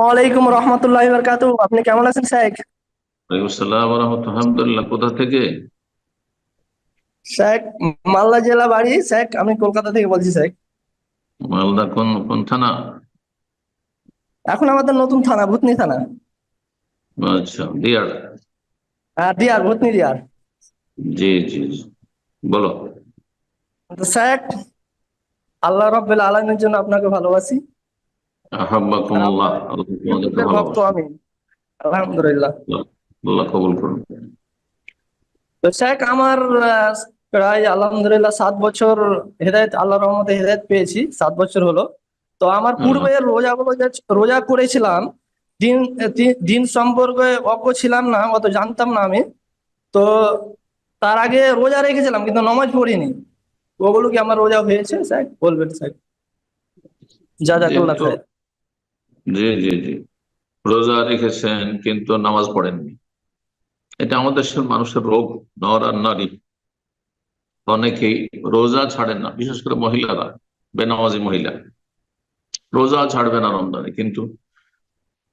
ওয়ালাইকুম রহমতুল্লাহ বরকাতু আপনি কেমন আছেন শেখ? ওয়ালাইকুম আসসালাম আলহামদুলিল্লাহ কোথা থেকে? শেখ মালদা জেলা বাড়ি। শেখ আমি কলকাতা থেকে বলছি শেখ। মালদা কোন কোন থানা? এখন আমাদের নতুন থানা ভূতনি থানা। আচ্ছা দিয়ার আহ, দিয়ার ভূতনি দিয়ার জি জি। বলো। শেখ আল্লাহ রব্বুল আলমীর জন্য আপনাকে ভালোবাসি। আহাব্বাকুমুল্লাহ। আল্লাহ তোমাদেরকে ইউটিউবের ভক্ত আমি আলহামদুলিল্লাহ। আল্লাহ কবুল করুন। তো শেখ আমার প্রায় আলহামদুলিল্লাহ সাত বছর হেদায়ত আল্লাহ রহমতে হেদায়ত পেয়েছি সাত বছর হলো। তো আমার পূর্বে রোজাগুলো যে রোজা করেছিলাম দিন দিন সম্পর্কে অজ্ঞ ছিলাম না অত জানতাম না আমি। তো তার আগে রোজা রেখেছিলাম কিন্তু নমাজ পড়িনি। ওগুলো কি আমার রোজা হয়েছে স্যার বলবেন স্যার যেহেতু- খায়ের জি জি জি। রোজা রেখেছেন কিন্তু নামাজ পড়েননি। এটা আমাদের দেশের মানুষের রোগ, নর আর নারী। অনেকেই রোজা ছাড়েন না, বিশেষ করে মহিলারা, বেনামাজি মহিলা। রোজা ছাড়বে না রমজানে, কিন্তু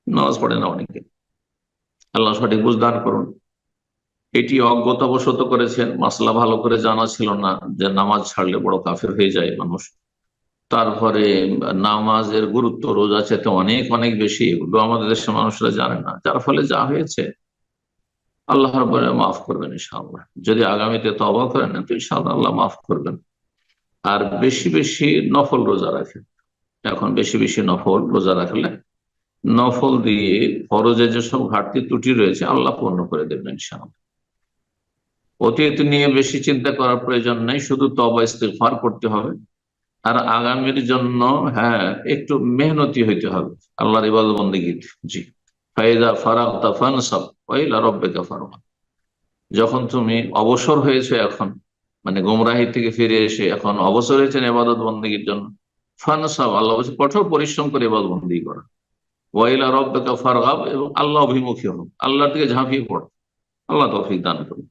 নামাজ পড়ে না অনেকে। আল্লাহ সঠিক বুঝদান করুন। এটি অজ্ঞতাবশত করেছেন, মাসলা ভালো করে জানা ছিল না যে নামাজ ছাড়লে বড় কাফের হয়ে যায় মানুষ। তারপরে নামাজের গুরুত্ব, রোজা চেতে অনেক অনেক বেশি, এগুলো আমাদের দেশের মানুষরা জানে না। যার ফলে যা হয়েছে আল্লাহর বলে মাফ করবেন ইনশাআল্লাহ। যদি আগামীতে তবা করেন, তো ইনশাআল্লাহ আল্লাহ মাফ করবেন। আর বেশি বেশি নফল রোজা রাখেন। এখন বেশি বেশি নফল রোজা রাখলে, নফল দিয়ে ফরজে যেসব ঘাটতি ত্রুটি রয়েছে, আল্লাহ পূর্ণ করে দেবেন ইনশাআল্লাহ। অতীত নিয়ে বেশি চিন্তা করার প্রয়োজন নেই, শুধু তবা ইস্তেগফার করতে হবে। আর আগামীর জন্য হ্যাঁ একটু মেহনতি হইতে হবে। আল্লাহর ইবাদত বন্দেগী। জি। ফাইদা ফারাগ ফানসাব ওয়াইলা রব্বিকা ফারগাব যখন তুমি অবসর হয়েছে এখন মানে গোমরাহি থেকে ফিরে এসে এখন অবসর হয়েছেন এবাদত বন্দীর জন্য, ফানসাব, আল্লাহ বলছে, কঠোর পরিশ্রম করে ইবাদত বন্দী করা। ওয়াইলা রব্বিকা ফারগাব এবং আল্লাহ অভিমুখী হোক আল্লাহর দিকে ঝাঁপিয়ে পড়ো। আল্লাহ তৌফিক দান করুন।